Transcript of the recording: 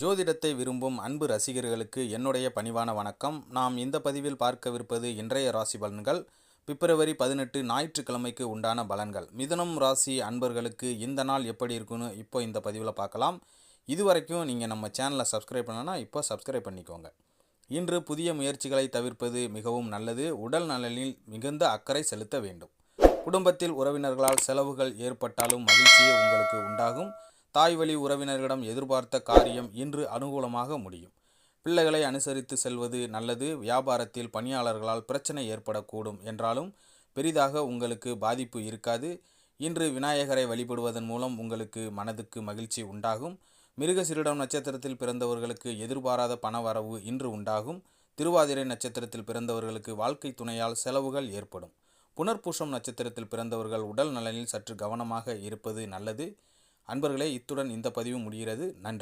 ஜோதிடத்தை விரும்பும் அன்பு ரசிகர்களுக்கு என்னுடைய பணிவான வணக்கம். நாம் இந்த பதிவில் பார்க்கவிருப்பது இன்றைய ராசி பலன்கள். பிப்ரவரி பதினெட்டு ஞாயிற்றுக்கிழமைக்கு உண்டான பலன்கள். மிதனம் ராசி அன்பர்களுக்கு இந்த நாள் எப்படி இருக்குன்னு இப்போ இந்த பதிவில் பார்க்கலாம். இதுவரைக்கும் நீங்கள் நம்ம சேனலை சப்ஸ்கிரைப் பண்ணனா இப்போ சப்ஸ்கிரைப் பண்ணிக்கோங்க. இன்று புதிய முயற்சிகளை தவிர்ப்பது மிகவும் நல்லது. உடல் நலனில் மிகுந்த அக்கறை செலுத்த வேண்டும். குடும்பத்தில் உறவினர்களால் செலவுகள் ஏற்பட்டாலும் மகிழ்ச்சியே உங்களுக்கு உண்டாகும். தாய் வழி உறவினர்களிடம் எதிர்பார்த்த காரியம் இன்று அனுகூலமாக முடியும். பிள்ளைகளை அனுசரித்து செல்வது நல்லது. வியாபாரத்தில் பணியாளர்களால் பிரச்சனை ஏற்படக்கூடும் என்றாலும் பெரிதாக உங்களுக்கு பாதிப்பு இருக்காது. இன்று விநாயகரை வழிபடுவதன் மூலம் உங்களுக்கு மனதுக்கு மகிழ்ச்சி உண்டாகும். மிருகசிரிடம் நட்சத்திரத்தில் பிறந்தவர்களுக்கு எதிர்பாராத பணவரவு இன்று உண்டாகும். திருவாதிரை நட்சத்திரத்தில் பிறந்தவர்களுக்கு வாழ்க்கை துணையால் செலவுகள் ஏற்படும். புனர்பூஷம் நட்சத்திரத்தில் பிறந்தவர்கள் உடல் நலனில் சற்று கவனமாக இருப்பது நல்லது. அன்பர்களே இத்துடன் இந்த பதிவு முடிகிறது. நன்றி.